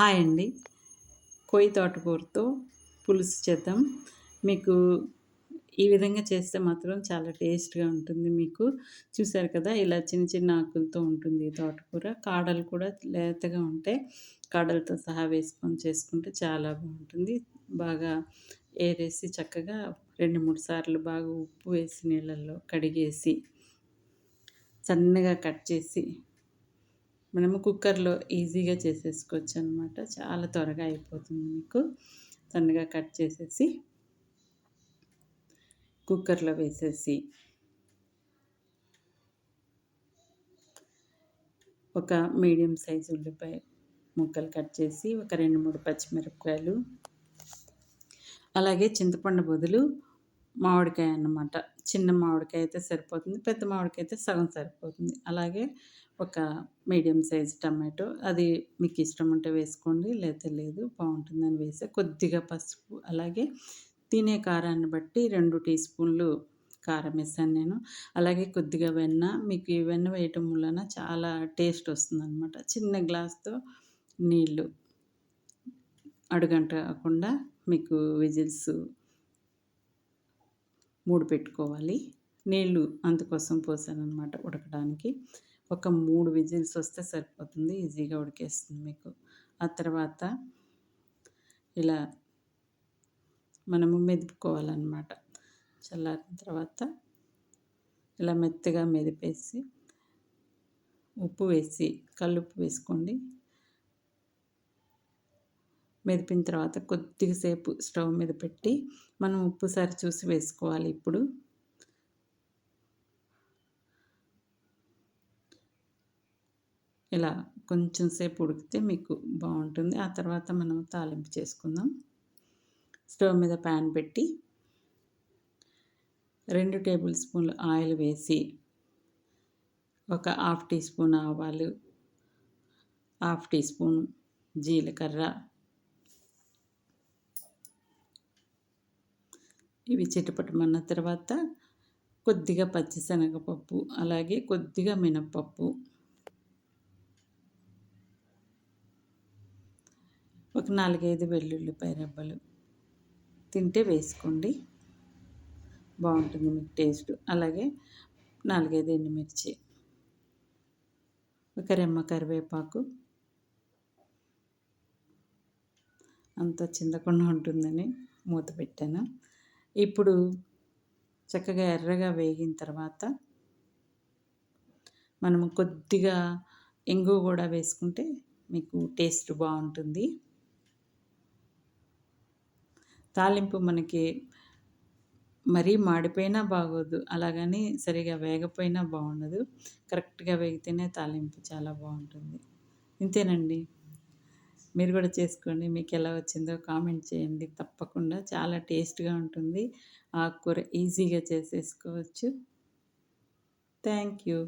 Hi అండి. కొయ్యి తోటకూరతో పులుసు చేద్దాం. మీకు ఈ విధంగా చేస్తే మాత్రం చాలా టేస్ట్గా ఉంటుంది మీకు. చూసారు కదా ఇలా చిన్న చిన్న ఆకులతో ఉంటుంది తోటకూర. కాడలు కూడా లేతగా ఉంటే కాడలతో సహా వేసుకొని చేసుకుంటే చాలా బాగుంటుంది. బాగా ఏరేసి చక్కగా రెండు మూడు సార్లు బాగా ఉప్పు వేసి నీళ్ళల్లో కడిగేసి సన్నగా కట్ చేసి మనము కుక్కర్లో ఈజీగా చేసేసుకోవచ్చు అనమాట చాలా త్వరగా అయిపోతుంది మీకు. సన్నగా కట్ చేసేసి కుక్కర్లో వేసేసి ఒక మీడియం సైజు ఉల్లిపాయ ముక్కలు కట్ చేసి ఒక రెండు మూడు పచ్చిమిరపకాయలు అలాగే చింతపండు బదులు మామిడికాయ అన్నమాట. చిన్న మామిడికాయ అయితే సరిపోతుంది పెద్ద మామిడికాయ అయితే సగం సరిపోతుంది. అలాగే ఒక మీడియం సైజ్ టమాటో అది మీకు ఇష్టం ఉంటే వేసుకోండి లేకపోతే లేదు బాగుంటుందని వేసే కొద్దిగా పసుపు అలాగే తినే కారాన్ని బట్టి రెండు టీ స్పూన్లు కారం వేసాను నేను. అలాగే కొద్దిగా వెన్న మీకు ఈ వెన్న వేయటం వలన చాలా టేస్ట్ వస్తుంది అనమాట చిన్న గ్లాస్తో నీళ్ళు అడుగంట కాకుండా మీకు విజిల్స్ మూడు పెట్టుకోవాలి. నీళ్ళు అందుకోసం పోసాను అనమాట ఉడకడానికి. ఒక మూడు విజిల్స్ వస్తే సరిపోతుంది. ఈజీగా ఉడికేస్తుంది మీకు. ఆ తర్వాత ఇలా మనము మెదుపుకోవాలన్నమాట. చల్లారిన తర్వాత ఇలా మెత్తగా మెదిపేసి ఉప్పు వేసి కల్లుప్పు వేసుకోండి. మెదిపిన తర్వాత కొద్దిగా సేపు స్టవ్ మీద పెట్టి మనం ఉప్పు సరి చూసి వేసుకోవాలి ఇప్పుడు. ఇలా కొంచెం సేపు ఉడికితే మీకు బాగుంటుంది. ఆ తర్వాత మనం తాలింపు చేసుకుందాం. స్టవ్ మీద ప్యాన్ పెట్టి రెండు టేబుల్ స్పూన్లు ఆయిల్ వేసి ఒక హాఫ్ టీ స్పూన్ ఆవాలు హాఫ్ టీ స్పూన్ జీలకర్ర ఇవి చిటపటమన్న తర్వాత కొద్దిగా పచ్చిశనగపప్పు అలాగే కొద్దిగా మినప్పప్పు. ఒక నాలుగైదు వెల్లుల్లిపాయ రెబ్బలు. తింటే వేసుకోండి. బాగుంటుంది మీకు టేస్ట్. అలాగే నాలుగైదు ఎండుమిర్చి. ఒక రెమ్మ కరివేపాకు. అంత చిందకుండా ఉంటుందని మూత పెట్టాను. ఇప్పుడు చక్కగా ఎర్రగా వేగిన తర్వాత మనము కొద్దిగా ఇంగు కూడా వేసుకుంటే మీకు టేస్ట్ బాగుంటుంది. తాలింపు మనకి మరీ మాడిపోయినా బాగోదు అలాగని సరిగా వేగపోయినా బాగుండదు. కరెక్ట్గా వేగితేనే తాలింపు చాలా బాగుంటుంది. ఇంతేనండి. మీరు కూడా చేసుకోండి. మీకు ఎలా వచ్చిందో కామెంట్ చేయండి. తప్పకుండా చాలా టేస్ట్గా ఉంటుంది. ఆకుకూర ఈజీగా చేసేసుకోవచ్చు. Thank you